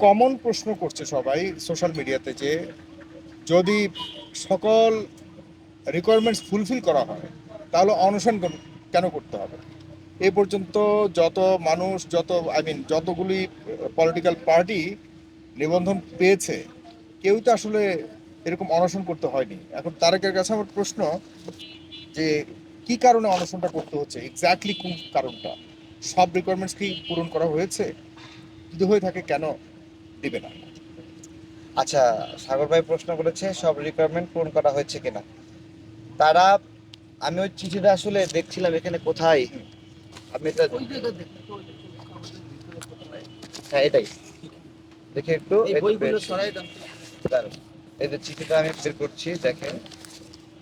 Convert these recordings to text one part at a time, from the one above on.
Common প্রশ্ন করছে সবাই সোশ্যাল মিডিয়াতে যে যদি সকল রিকোয়ারমেন্টস ফুলফিল করা হয়, তাহলে অনশন কেন- করতে হবে? এ পর্যন্ত যত মানুষ, যত আই মিন যতগুলি পলিটিক্যাল পার্টি নিবন্ধন পেয়েছে, কেউ তো আসলে এরকম অনশন করতে হয়নি। এখন তারেকের কাছে আমার প্রশ্ন যে কি কারণে অনশনটা করতে হচ্ছে? এক্স্যাক্টলি কোন কারণটা? সব রিকোয়ারমেন্টস কি পূরণ করা হয়েছে? যদি হয়ে থাকে কেন? দিবে না। আচ্ছা সাগর ভাই প্রশ্ন করেছে সব রিকোয়ারমেন্ট পূরণ করা হয়েছে কিনা? তারা আমি ওই চিঠিটা আসলে দেখছিলাম এখানে কোথায়। আমি এটা হ্যাঁ এটাই। দেখে একটু। এই যে চিঠিটা আমি বের করছি দেখেন।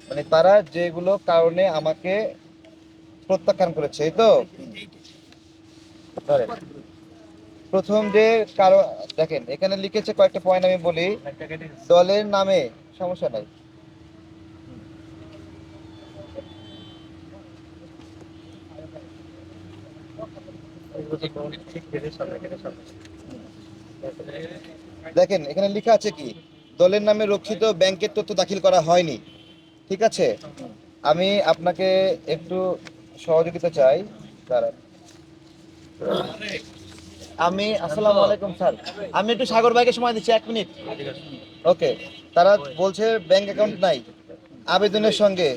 মানে তারা যেগুলো কারণে আমাকে প্রত্যাখ্যান করেছে এই তো? ধরেন। প্রথম যে কারণ দেখেন, এখানে লিখেছে কয়েকটা পয়েন্ট আমি বলি। দলের নামে সমস্যা নাই। দেখেন, এখানে লেখা আছে কি? দলের নামে রক্ষিত ব্যাংকের তথ্য দাখিল করা হয়নি। ঠিক আছে? আমি আপনাকে একটু সহযোগিতা চাই। দাঁড়ান। আমি, আসসালামু আলাইকুম, স্যার। আমি একটু সাগর ভাইকে সময় দিচ্ছি, এক মিনিট। ওকে, তারা বলছে ব্যাংক অ্যাকাউন্ট নাই। আবেদনের সঙ্গে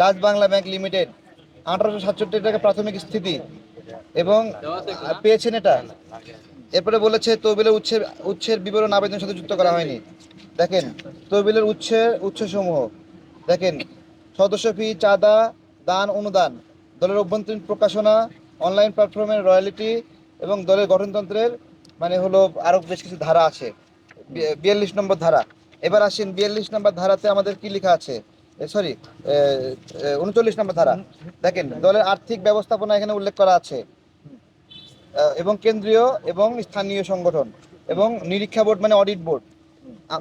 ডাচ বাংলা ব্যাংক লিমিটেড আঠারোশো সাতষট্টি টাকা প্রাথমিক স্থিতি। এবং পেয়েছেন এটা। এরপরে বলেছে তহবিলের উৎসের উচ্ছের বিবরণ আবেদনের সাথে যুক্ত করা হয়নি। দেখেন, তহবিলের উৎসের উৎসসমূহ। দেখেন, সদস্য ফি চাঁদা, দান, অনুদান, দলের অভ্যন্তরীণ প্রকাশনা অনলাইন প্ল্যাটফর্মের রয়্যালিটি এবং দলের গঠনতন্ত্রের মানে হলো আরও বেশ কিছু ধারা আছে। বিয়াল্লিশ নম্বর ধারা। এবার আসেন বিয়াল্লিশ নম্বর ধারাতে আমাদের কি লেখা আছে? সরি উনচল্লিশ নম্বর ধারা। দেখেন, দলের আর্থিক ব্যবস্থাপনা এখানে উল্লেখ করা আছে। এবং কেন্দ্রীয় এবং স্থানীয় সংগঠন এবং নিরীক্ষা বোর্ড মানে অডিট বোর্ড।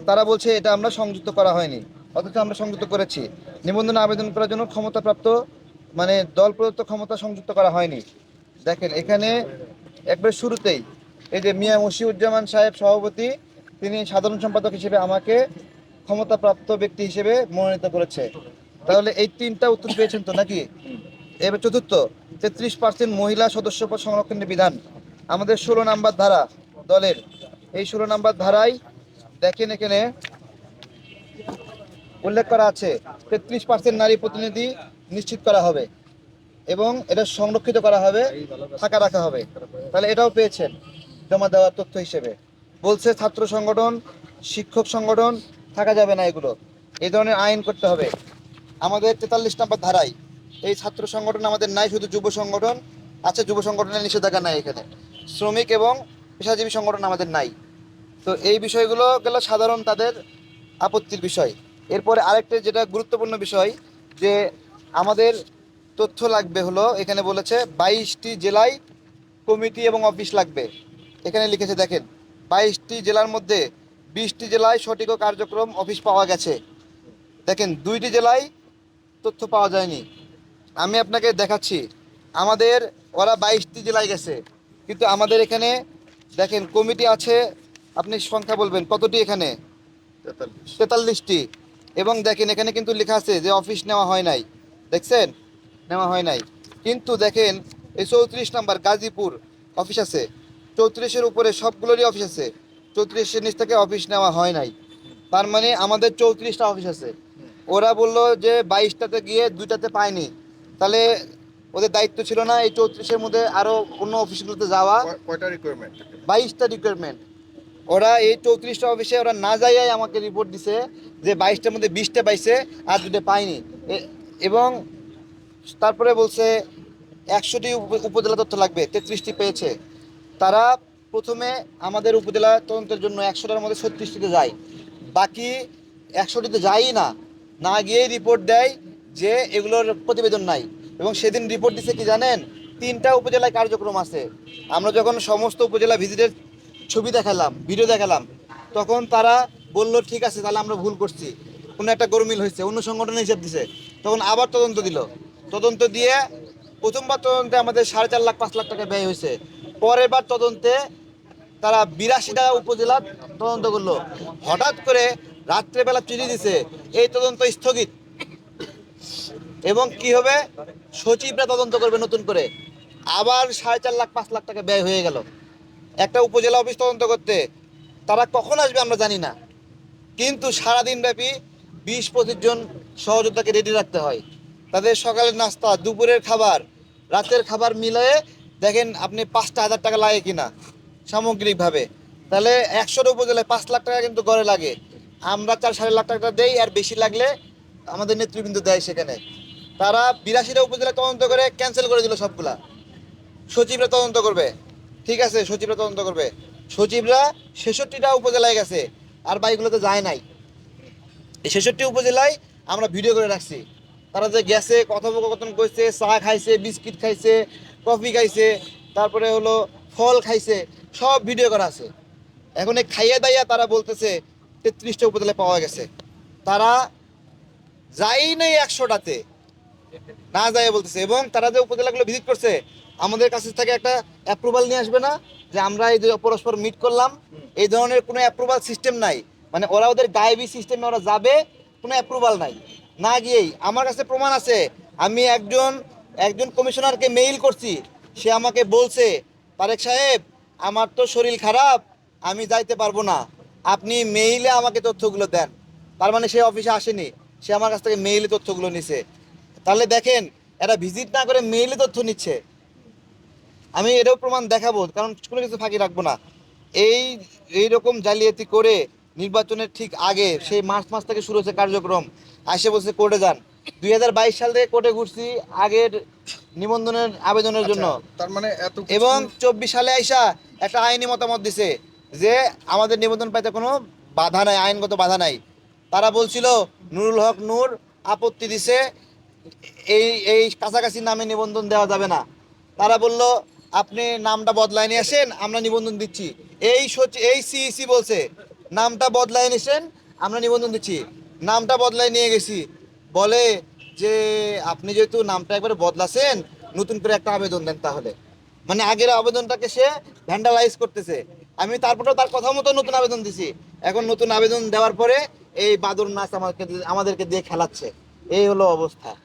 তারা বলছে এটা আমরা সংযুক্ত করা হয়নি। অথচ আমরা সংযুক্ত করেছি। নিবন্ধন আবেদন করার জন্য ক্ষমতাপ্রাপ্ত মানে দল প্রদত্ত ক্ষমতা সংযুক্ত করা হয়নি। দেখেন, এখানে একবার শুরুতেই এই যে মিয়া মশিউজ্জামান সাহেব সভাপতি, তিনি সাধারণ সম্পাদক হিসেবে আমাকে ক্ষমতাপ্রাপ্ত ব্যক্তি হিসেবে মনোনীত করেছে। তাহলে এই তিনটা উত্তর পেয়েছেন তো নাকি? এবার চতুর্থ, তেত্রিশ পার্সেন্ট মহিলা সদস্য পদ সংরক্ষণের বিধান। আমাদের ষোলো নাম্বার ধারা দলের। এই ষোলো নাম্বার ধারায় দেখেন এখানে উল্লেখ করা আছে, তেত্রিশ পার্সেন্ট নারী প্রতিনিধি নিশ্চিত করা হবে। এবং এটা সংরক্ষিত করা হবে, ফাঁকা রাখা হবে। তাহলে এটাও পেয়েছেন জমা দেওয়ার তথ্য হিসেবে। বলছে ছাত্র সংগঠন, শিক্ষক সংগঠন, থাকা যাবে না এগুলো। এই ধরনের আইন করতে হবে। আমাদের তেতাল্লিশ নম্বর ধারায় এই ছাত্র সংগঠন আমাদের নাই, শুধু যুব সংগঠন আছে, যুব সংগঠনের নিষেধাজ্ঞা নাই এখানে। শ্রমিক এবং পেশাজীবী সংগঠন আমাদের নাই। তো এই বিষয়গুলো গেল সাধারণ তাদের আপত্তির বিষয়। এরপরে আরেকটা যেটা গুরুত্বপূর্ণ বিষয় যে আমাদের তথ্য লাগবে হলো এখানে বলেছে বাইশটি জেলায় কমিটি এবং অফিস লাগবে। এখানে লিখেছে দেখেন বাইশটি জেলার মধ্যে বিশটি জেলায় সঠিক কার্যক্রম অফিস পাওয়া গেছে। দেখেন দুইটি জেলায় তথ্য পাওয়া যায়নি। আমি আপনাকে দেখাচ্ছি আমাদের ওরা বাইশটি জেলায় গেছে। কিন্তু আমাদের এখানে দেখেন কমিটি আছে আপনি সংখ্যা বলবেন কতটি এখানে? তেতাল্লিশটি। এবং দেখেন এখানে কিন্তু লেখা আছে যে অফিস নেওয়া হয় নাই। দেখছেন? নেওয়া হয় নাই। কিন্তু দেখেন এই চৌত্রিশ নাম্বার গাজীপুর অফিস আছে। চৌত্রিশের উপরে সবগুলোরই অফিস আছে। চৌত্রিশের নিচ থেকে অফিস নেওয়া হয় নাই। তার মানে আমাদের চৌত্রিশটা অফিস আছে। ওরা বলল যে বাইশটাতে গিয়ে দুইটাতে পায়নি। তাহলে ওদের দায়িত্ব ছিল না এই চৌত্রিশের মধ্যে আরও অন্য অফিসগুলোতে যাওয়া। কয়- কয়টা রিকোয়ারমেন্ট বাইশটা রিকোয়ারমেন্ট ওরা এই চৌত্রিশটা অফিসে ওরা না যাইয়াই আমাকে রিপোর্ট দিছে যে বাইশটার মধ্যে বিশটা পাইছে আর দুটো পায়নি। এবং তারপরে বলছে একশোটি উপ- উপজেলা তথ্য লাগবে, তেত্রিশটি পেয়েছে। তারা প্রথমে আমাদের উপজেলা তদন্তের জন্য একশোটার মধ্যে ছত্রিশটিতে যায়। বাকি একশোটিতে যায়ই না না গিয়েই রিপোর্ট দেয় যে এগুলোর প্রতিবেদন নাই। এবং সেদিন রিপোর্ট দিছে কি জানেন? তিনটা উপজেলায় কার্যক্রম আছে। আমরা যখন সমস্ত উপজেলা ভিজিটের ছবি দেখালাম ভিডিও দেখালাম, তখন তারা বলল, ঠিক আছে, তাহলে আমরা ভুল করছি। কোনো একটা গরমিল হয়েছে, অন্য সংগঠনের হিসাব দিছে। তখন আবার তদন্ত দিল। তদন্ত দিয়ে প্রথমবার তদন্তে আমাদের সাড়ে চার লাখ, পাঁচ লাখ টাকা ব্যয় হয়েছে। পরের বার তদন্তে তারা বিরাশিটা উপজেলা তদন্ত করল। হঠাৎ করে রাত্রেবেলা চিঠি দিছে, এই তদন্ত স্থগিত। এবং কি হবে? সচিবরা তদন্ত করবে নতুন করে। আবার সাড়ে চার লাখ, পাঁচ লাখ টাকা ব্যয় হয়ে গেল। একটা উপজেলা অফিস তদন্ত করতে। তারা কখন আসবে আমরা জানি না। কিন্তু সারাদিন ব্যাপী বিশ পঁচিশ জন সহযোদ্ধাকে রেডি রাখতে হয়। তাদের সকালের নাস্তা, দুপুরের খাবার, রাতের খাবার মিলিয়ে দেখেন আপনি পাঁচটা হাজার টাকা লাগে কিনা, সামগ্রিকভাবে। তাহলে একশোর উপজেলায় পাঁচ লাখ টাকা কিন্তু গড়ে লাগে। আমরা চার সাড়ে লাখ টাকা দেই, আর বেশি লাগলে আমাদের নেতৃবৃন্দ দেয় সেখানে। তারা বিরাশিটা উপজেলা তদন্ত করে ক্যান্সেল করে দিল সবগুলা। সচিবরা তদন্ত করবে। ঠিক আছে, সচিবরা তদন্ত করবে। সচিবরা ছেষট্টিটা উপজেলায় গেছে, আর বাইকগুলোতে যায় নাই। এই ছেষট্টি উপজেলায় আমরা ভিডিও করে রাখছি। তারা যে গেছে, কথোপকথন করছে, চা খাইছে, বিস্কিট খাইছে, কফি খাইছে, তারপরে হলো ফল খাইছে, সব ভিডিও করা আছে। এখন এই খাইয়ে দাইয়া তারা বলতেছে, তেত্রিশটা উপজেলায় পাওয়া গেছে। তারা যাই নাই একশোটাতে, না যায় বলতেছে। এবং তারা যে উপজেলাগুলো ভিজিট করছে, আমাদের কাছে থেকে একটা অ্যাপ্রুভাল নিয়ে আসবে না, যে আমরা এই যে পরস্পর মিট করলাম, এই ধরনের কোনো অ্যাপ্রুভাল সিস্টেম নাই। মানে ওরা ওদের গায়েবী সিস্টেমে ওরা যাবে, কোনো অ্যাপ্রুভাল নাই। না গিয়েই। আমার কাছে প্রমাণ আছে। আমি একজন একজন কমিশনারকে মেইল করছি। সে আমাকে বলছে, তারেক সাহেব, আমার তো শরীর খারাপ, আমি যাইতে পারব না। আপনি মেইলে আমাকে তথ্যগুলো দেন। তার মানে সে অফিসে আসেনি। সে আমার কাছ থেকে মেইলে তথ্যগুলো নিছে। তাহলে দেখেন, এরা ভিজিট না করে মেইলে তথ্য নিচ্ছে। আমি এটাও প্রমাণ দেখাবো, কারণ কোনো কিছু ফাঁকি রাখব না। এই এই রকম জালিয়াতি করে নির্বাচনের ঠিক আগে, সেই মার্চ মাস থেকে শুরু হচ্ছে কার্যক্রম আসে বলছে কোর্টে যান। দুই হাজার বাইশ সাল থেকে কোর্টে ঘুরছি আগের নিবন্ধনের আবেদনের জন্য। আচ্ছা, তার মানে এত এবং চব্বিশ সালে আইসা একটা আইনি মতামত দিছে যে আমাদের নিবন্ধন পাইতে কোনো বাধা নাই আইনগত বাধা নাই। তারা বলছিল নুরুল হক নূর আপত্তি দিছে এই এই কাছাকাছি নামে নিবন্ধন দেওয়া যাবে না। তারা বলল আপনি নামটা বদলায় নিয়ে আসেন আমরা নিবন্ধন দিচ্ছি। এই সচি- এই সিইসি বলছে নামটা বদলায় নিয়েছেন আমরা নিবন্ধন দিচ্ছি। নামটা বদলায় নিয়ে গেছি। বলে যে, আপনি যেহেতু নামটা একবার বদলাছেন, নতুন করে একটা আবেদন দেন তাহলে। মানে আগের আবেদনটাকে সে ভ্যান্ডালাইজ করতেছে। আমি তারপরেও তার কথা মতো নতুন আবেদন দিছি। এখন নতুন আবেদন দেওয়ার পরে এই বাদুর নাচ আমাকে, আমাদেরকে দিয়ে খেলাচ্ছে। এই হলো অবস্থা।